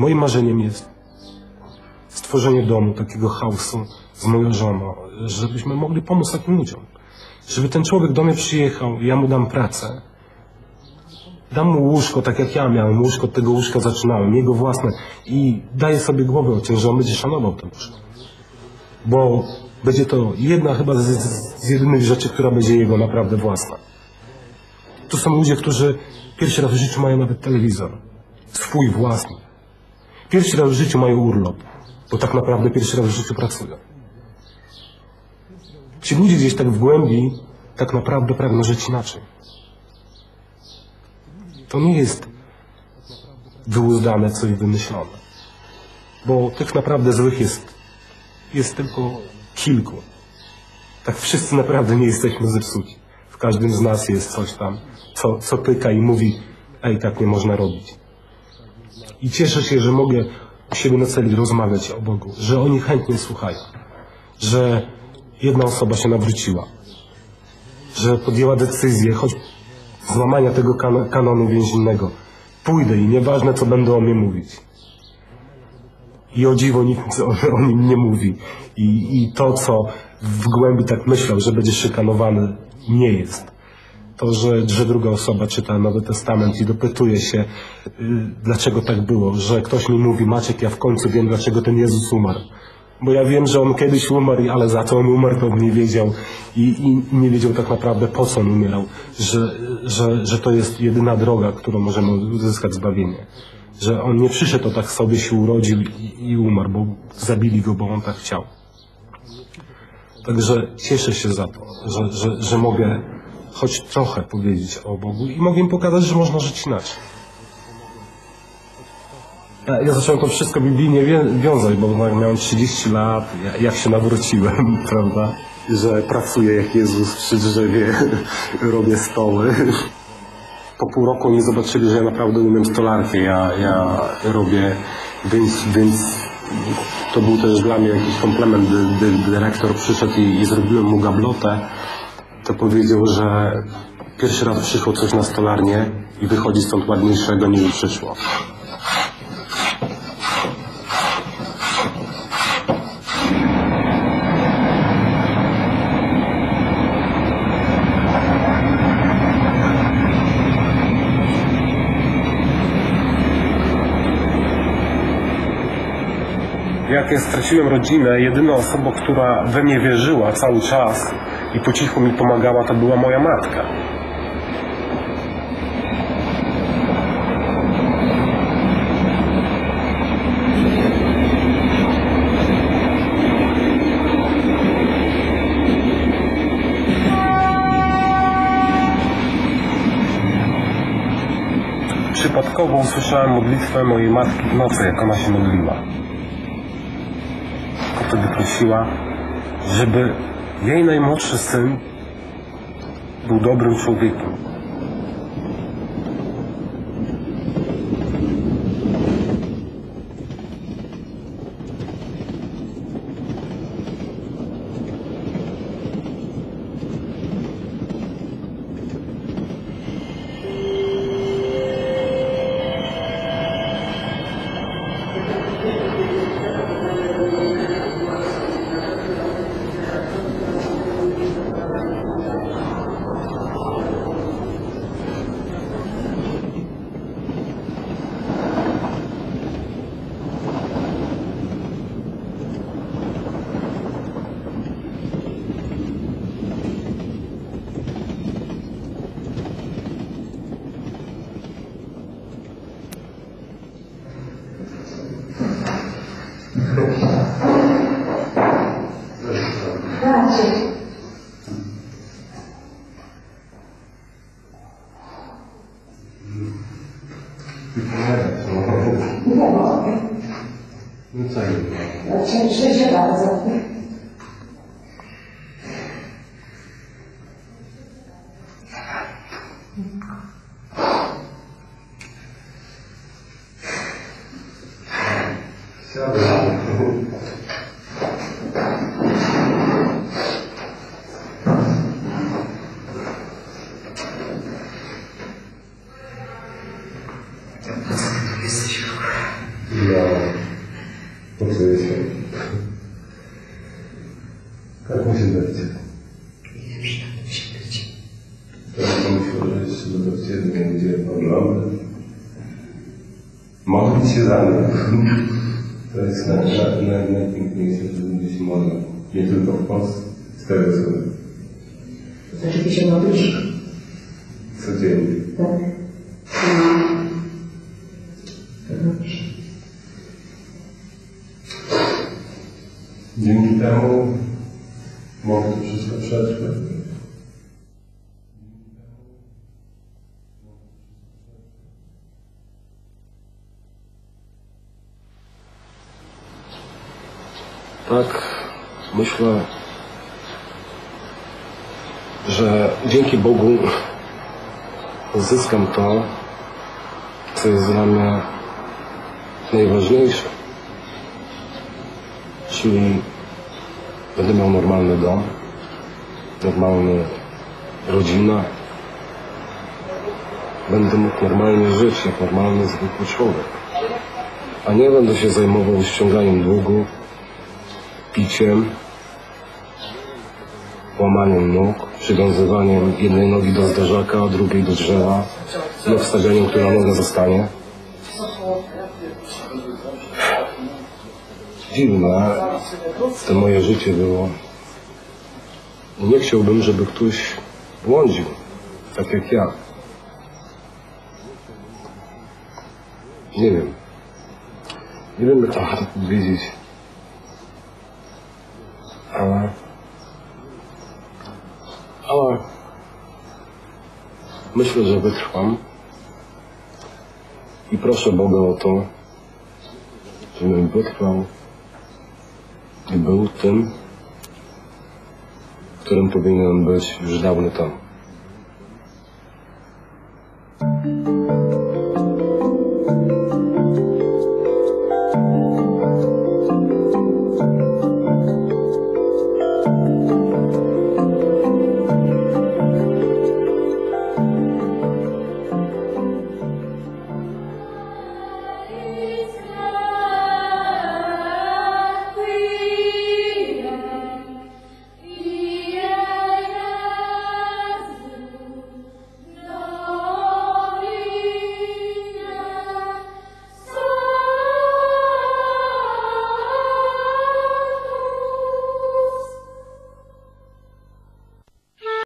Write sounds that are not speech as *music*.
Moim marzeniem jest stworzenie domu, takiego chaosu z moją żoną, żebyśmy mogli pomóc takim ludziom. Żeby ten człowiek do mnie przyjechał, ja mu dam pracę. Dam mu łóżko, tak jak ja miałem łóżko, od tego łóżka zaczynałem, jego własne i daję sobie głowę o tym, że on będzie szanował to łóżko. Bo będzie to jedna chyba z, z jedynych rzeczy, która będzie jego naprawdę własna. To są ludzie, którzy pierwszy raz w życiu mają nawet telewizor. Swój własny. Pierwszy raz w życiu mają urlop, bo tak naprawdę pierwszy raz w życiu pracują. Ci ludzie gdzieś tak w głębi tak naprawdę pragną żyć inaczej. To nie jest wyłuzdane, coś wymyślone. Bo tych naprawdę złych jest, jest tylko kilku. Tak wszyscy naprawdę nie jesteśmy zepsuci. W każdym z nas jest coś tam, co, co pyka i mówi, ej, tak nie można robić. I cieszę się, że mogę u siebie na celi rozmawiać o Bogu, że oni chętnie słuchają, że jedna osoba się nawróciła, że podjęła decyzję, choć złamania tego kan kanonu więziennego. Pójdę i nieważne, co będą o mnie mówić. I o dziwo nikt *laughs* o, nim nie mówi. I, I to, co w głębi tak myślał, że będzie szykanowany, nie jest. To, że, że druga osoba czyta Nowy Testament i dopytuje się, y, dlaczego tak było, że ktoś mi mówi, Maciek, ja w końcu wiem, dlaczego ten Jezus umarł. Bo ja wiem, że on kiedyś umarł, ale za co on umarł, to nie wiedział i, i nie wiedział tak naprawdę, po co on umierał. Że, że, że to jest jedyna droga, którą możemy uzyskać zbawienie. Że on nie przyszedł, to tak sobie się urodził i, i umarł, bo zabili go, bo on tak chciał. Także cieszę się za to, że, że, że mogę choć trochę powiedzieć o Bogu i mogę im pokazać, że można żyć inaczej. Ja, zacząłem to wszystko biblijnie wiązać, bo miałem 30 lat, ja, jak się nawróciłem, *laughs* prawda? Że pracuję jak Jezus przy drzewie, *laughs* robię stoły. Po pół roku oni zobaczyli, że ja naprawdę umiem stolarkę, ja, ja robię, więc, więc to był też dla mnie jakiś komplement, gdy dyrektor przyszedł i, i zrobiłem mu gablotę, to powiedział, że pierwszy raz przyszło coś na stolarnię i wychodzi stąd ładniejszego niż przyszło. Jak ja straciłem rodzinę, jedyna osoba, która we mnie wierzyła cały czas i po cichu mi pomagała, to była moja matka. Przypadkowo usłyszałem modlitwę mojej matki w nocy, jak ona się modliła. Wtedy prosiła, żeby jej najmłodszy syn był dobrym człowiekiem. Nie mogę. No co nie Cieszę się bardzo. Siadaj. Jesteś chora. Co jest. Tak musi być. Teraz pomyślę, że jeszcze do ciebie będzie oglądać. Modlić się za mnie. To jest naj, naj, naj, najpiękniejsze, że ludzie się modlą. Nie tylko w Polsce, z tego co znaczy ty się modlisz. codziennie. Tak. Tak, myślę, że dzięki Bogu zyskam to, co jest dla mnie najważniejsze. Czyli będę miał normalny dom, normalny rodzinę, będę mógł normalnie żyć jak normalny, zwykły człowiek. A nie będę się zajmował ściąganiem długów, piciem, łamaniem nóg, przywiązywaniem jednej nogi do zderzaka, drugiej do drzewa i obstawianiem, która noga zostanie. Dziwne to moje życie było. Nie chciałbym, żeby ktoś błądził, tak jak ja. Nie wiem. Nie wiem, jak to *laughs* powiedzieć. Myślę, że wytrwam. I proszę Boga o to, żebym wytrwał i był tym, którym powinienem być już dawno temu.